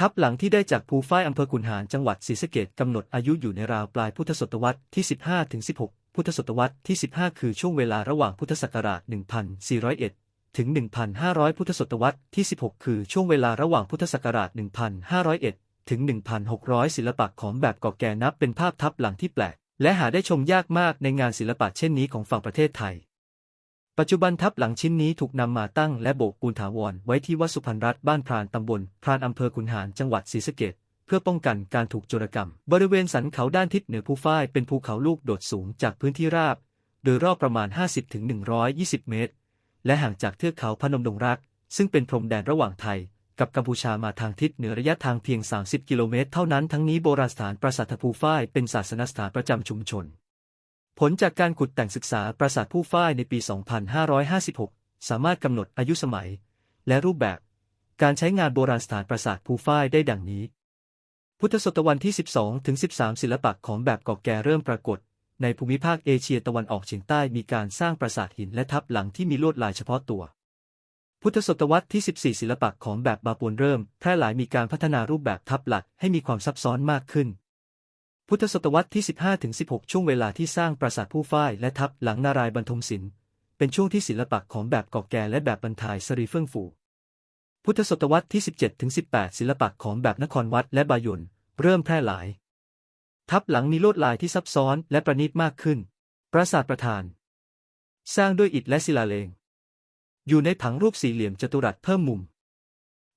ทับหลังที่ได้จากภูฝ้ายอำเภอขุนหารจังหวัดศรีสะเกษกำหนดอายุอยู่ในราวปลายพุทธศตวรรษที่ 15ถึง16 พุทธศตวรรษที่ 15 คือช่วงเวลาระหว่างพุทธศักราช 1401 ถึง 1,500 พุทธศตวรรษที่ 16 คือช่วงเวลาระหว่างพุทธศักราช 1,501 ถึง 1,600 ศิลปะของแบบก่อแก่นับเป็นภาพทับหลังที่แปลก และหาได้ชมยากมากในงานศิลปะเช่นนี้ของฝั่งประเทศไทย ปัจจุบันทับหลังชิ้นนี้ถูกนำมาตั้งและโบกปูนถาวรไว้ที่วัดสุพรรณรัตน์บ้านพรานตำบลพรานอำเภอขุนหารจังหวัดศรีสะเกษเพื่อป้องกันการถูกโจรกรรม บริเวณสันเขาด้านทิศเหนือภูฝ้ายเป็นภูเขาลูกโดดสูงจากพื้นที่ราบ โดยรอบประมาณ 50-120 เมตร และห่างจากเทือกเขาพนมดงรัก ซึ่งเป็นพรมแดนระหว่างไทย กับกัมพูชามาทางทิศเหนือระยะทางเพียง 30 กิโลเมตร เท่านั้นทั้งนี้โบราณสถานปราสาทภูฝ้ายเป็นศาสนสถานประจำชุมชน ผลจากการขุดแต่งศึกษาปราสาทผู้ฝ้ายในปี 2556 สามารถกำหนดอายุสมัย และรูปแบบ การใช้งานโบราณสถานปราสาทภูฝ้ายได้ดังนี้ พุทธศตวรรษที่ 12 ถึง 13 ศิลปะของแบบก่อแก่เริ่มปรากฏ ในภูมิภาคเอเชียตะวันออกเฉียงใต้มีการสร้างปราสาทหินและทับหลังที่มีลวดลายเฉพาะตัว พุทธศตวรรษที่ 14 ศิลปะของแบบบาปวนเริ่มแพร่หลายมีการพัฒนารูปแบบทับหลักให้มีความซับซ้อนมากขึ้น พุทธศตวรรษที่ 15ถึง16 ช่วงเวลาที่สร้างปราสาทผู้ฝ้ายและทับหลังนารายบรรทมศิลป์เป็นช่วงที่ศิลปะของแบบก่อแก่และแบบบรรทายสรีเฟื่องฟู พุทธศตวรรษที่ 17ถึง18 ศิลปะของแบบนครวัดและบายนเริ่มแพร่หลาย ทับหลังมีลวดลายที่ซับซ้อนและประณีตมากขึ้น ปราสาทประธาน สร้างด้วยอิฐและศิลาเลง อยู่ในผังรูปสี่เหลี่ยมจัตุรัสเพิ่มมุม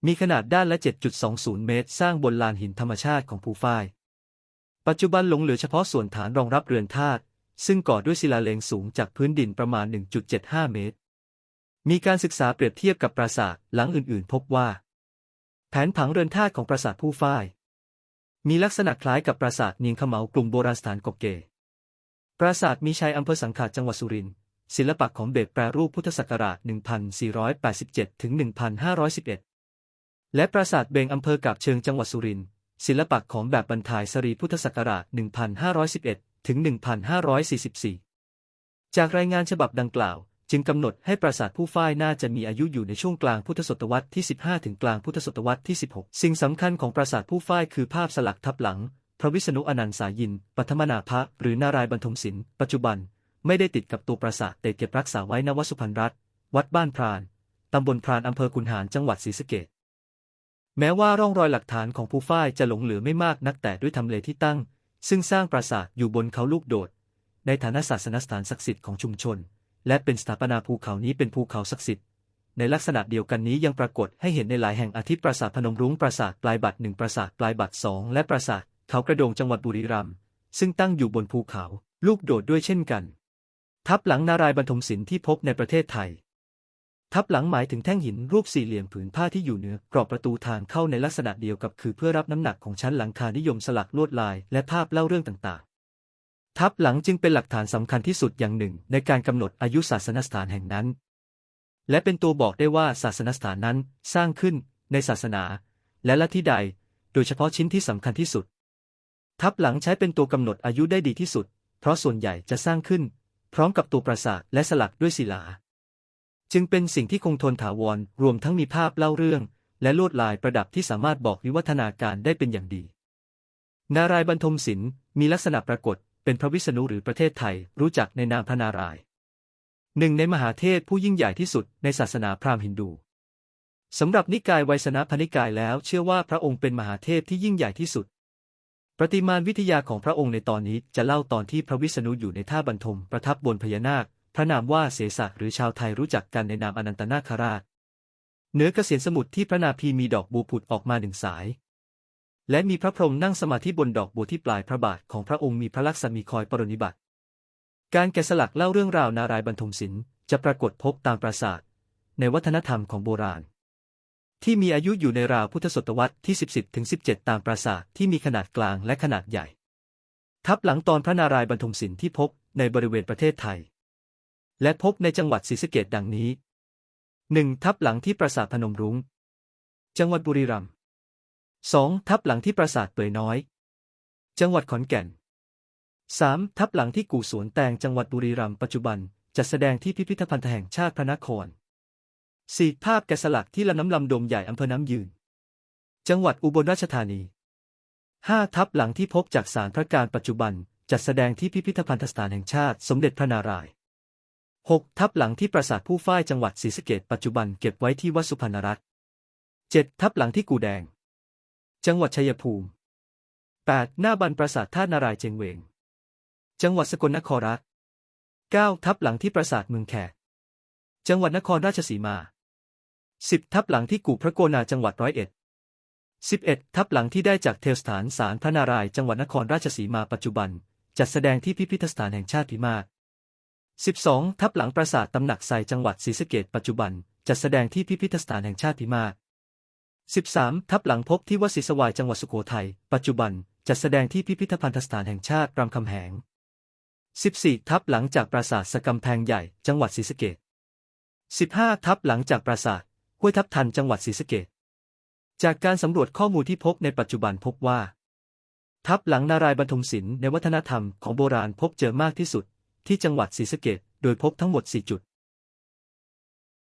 มีขนาดด้านละ 7.20 เมตร สร้างบนลานหินธรรมชาติของภูฝ้าย ปัจจุบันหลงเหลือเฉพาะส่วนฐานรองรับเรือนธาตุซึ่งก่อด้วยศิลาเลงสูงจากพื้นดินประมาณ 1.75 เมตร มีการศึกษาเปรียบเทียบกับปราสาทหลังอื่นๆ พบว่า แผนผังเรือนธาตุของปราสาทผู้ฝ้าย มีลักษณะคล้ายกับปราสาทเนียงขมากลุ่มโบราณสถานกบเก ปราสาทมีชัยอำเภอสังขาจังหวัดสุรินทร์ศิลปะของเบกแปรรูปพุทธศักราช 1487 ถึง 1511 และปราสาทเบงอำเภอกาบเชิงจังหวัดสุรินทร์ ศิลปะของแบบบรรทายสรีพุทธศักราช 1511 ถึง 1544 จากรายงานฉบับดังกล่าว จึงกำหนดให้ปราสาทผู้ฝ้ายน่าจะมีอายุอยู่ในช่วงกลางพุทธศตวรรษที่ 15 ถึงกลางพุทธศตวรรษที่ 16 สิ่งสำคัญของปราสาทผู้ฝ้ายคือภาพสลักทับหลัง พระวิษณุอนันต์สายิน ปัทมนาภะหรือนารายบรรทมศิลป์ปัจจุบัน ไม่ได้ติดกับตัวปราสาทแต่เก็บรักษาไว้ณวัดสุพรรณรัตน์วัดบ้านพรานตำบลพรานอำเภอขุนหารจังหวัดศรีสะเกษ แม้ว่าร่องรอยหลักฐานของภูฝ้ายจะหลงเหลือไม่มากนักแต่ด้วยทำเลที่ตั้ง ซึ่งสร้างปราสาทอยู่บนเขาลูกโดด ในฐานะศาสนสถานศักดิ์สิทธิ์ของชุมชน และเป็นสถาปนาภูเขานี้เป็นภูเขาศักดิ์สิทธิ์ในลักษณะเดียวกันนี้ยังปรากฏให้เห็นในหลายแห่งอาทิปราสาทพนมรุ้งปราสาทปลายบัตรหนึ่งปราสาทปลายบัตรสองและปราสาทเขากระโดงจังหวัดบุรีรัมย์ซึ่งตั้งอยู่บนภูเขา ลูกโดดด้วยเช่นกัน ทับหลังนารายบรรทมศิลป์ที่พบในประเทศไทย ทับหลังหมายถึงแท่งหินรูปสี่เหลี่ยมผืนผ้าที่อยู่เหนือกรอบประตูทางเข้าในลักษณะเดียวกับคือเพื่อรับน้ำหนักของชั้นหลังคานิยมสลักลวดลายและภาพเล่าเรื่องต่างๆ ทับหลังจึงเป็นหลักฐานสำคัญที่สุดอย่างหนึ่ง ในการกำหนดอายุศาสนสถานแห่งนั้น และเป็นตัวบอกได้ว่าศาสนสถานนั้นสร้างขึ้นในศาสนา และลัทธิใด โดยเฉพาะชิ้นที่สำคัญที่สุด ทับหลังใช้เป็นตัวกำหนดอายุได้ดีที่สุด เพราะส่วนใหญ่จะสร้างขึ้น พร้อมกับตัวปราสาทและสลักด้วยศิลา จึงเป็นสิ่งที่คงทนถาวร รวมทั้งมีภาพเล่าเรื่อง และลวดลายประดับที่สามารถบอกวิวัฒนาการได้เป็นอย่างดี นารายบรรทมศิลป์มีลักษณะปรากฏ เป็นพระวิษณุหรือประเทศไทย รู้จักในนามพระนารายณ์หนึ่งในมหาเทพผู้ยิ่งใหญ่ที่สุดในศาสนาพราหมณ์ฮินดูสำหรับนิกายไวยสนพนิกายแล้วเชื่อว่าพระองค์เป็นมหาเทพที่ยิ่งใหญ่ที่สุด ประติมานวิทยาของพระองค์ในตอนนี้จะเล่าตอนที่พระวิษณุอยู่ในท่าบรรทมประทับบนพญานาค พระนามว่าเสสะหรือชาวไทยรู้จักกันในนามอนันตนาคราช เหนือกเกษียณสมุทรที่พระนาพีมีดอกบัวผุดออกมาหนึ่งสาย และมีพระพรหมนั่งสมาธิบนดอกบัวที่ปลายพระบาทของพระองค์มีพระลักษมีคอยปรนนิบัติ การแกะสลักเล่าเรื่องราวนารายบรรทมศิลป์จะปรากฏพบตามปราสาทในวัฒนธรรมของโบราณ ที่มีอายุอยู่ในราวพุทธศตวรรษที่ 10ถึง17 ตามปราสาทที่มีขนาดกลางและขนาดใหญ่ ทับหลังตอนพระนารายบรรทมศิลป์ที่พบในบริเวณประเทศไทย และพบในจังหวัดศรีสะเกษดังนี้ 1. ทับหลังที่ปราสาทพนมรุง้ง จังหวัดบุรีรัมย์ 2. ทับหลังที่ปราสาทเปื่อยน้อย จังหวัดขอนแก่น 3. ทับหลังที่กู่สวนแตงจังหวัดบุรีรัมย์ปัจจุบันจัดแสดงที่พิพิธภัณฑ์แห่งชาติพระนคร 4. ภาพแกะสลักที่ลำน้ำลำดมใหญ่อำเภอน้ำยืน จังหวัดอุบลราชธานี5ทับหลังที่พบจากสารพระการปัจจุบัน จัดแสดงที่พิพิธภัณฑสถานแห่งชาติสมเด็จพระนารายณ์ 6. ทับหลังที่ปราสาทผู้ฝ้ายจังหวัดศรีสะเกษปัจจุบันเก็บไว้ที่วัดสุพรรณรัตน์ 7. ทับหลังที่กูแดง จังหวัดชัยภูมิ 8. หน้าบันปราสาทท่านารายเจงเวง จังหวัดสกลนครรัฐ 9. ทับหลังที่ปราสาทเมืองแขก จังหวัดนครราชสีมา 10. ทับหลังที่กู่พระโกนาจังหวัดร้อยเอ็ด 11. ทับหลังที่ได้จากเทวสถานสารพระนารายณ์จังหวัดนครราชสีมาปัจจุบัน จัดแสดงที่พิพิธสถานแห่งชาติพิมาก 12. ทับหลังปราสาทตำหนักไซจังหวัดศรีสะเกษปัจจุบัน จัดแสดงที่พิพิธสถานแห่งชาติพิมาก 13. ทับหลังพบที่วัดศรีสวายจังหวัดสุโขทัย ปัจจุบัน จัดแสดงที่พิพิธภัณฑสถานแห่งชาติรามคำแหง 14. ทับหลังจากปราสาทสกำแพงใหญ่ จังหวัดศรีสะเกษ 15. ทับหลังจากปราสาทห้วยทับทันจังหวัดศรีสะเกษจากการสำรวจข้อมูลที่พบในปัจจุบันพบว่า ทับหลังนารายบรรทมศิลป์ในวัฒนธรรมของโบราณพบเจอมากที่สุด ที่จังหวัดศรีสะเกดโดยพบทั้งหมด 4 จุด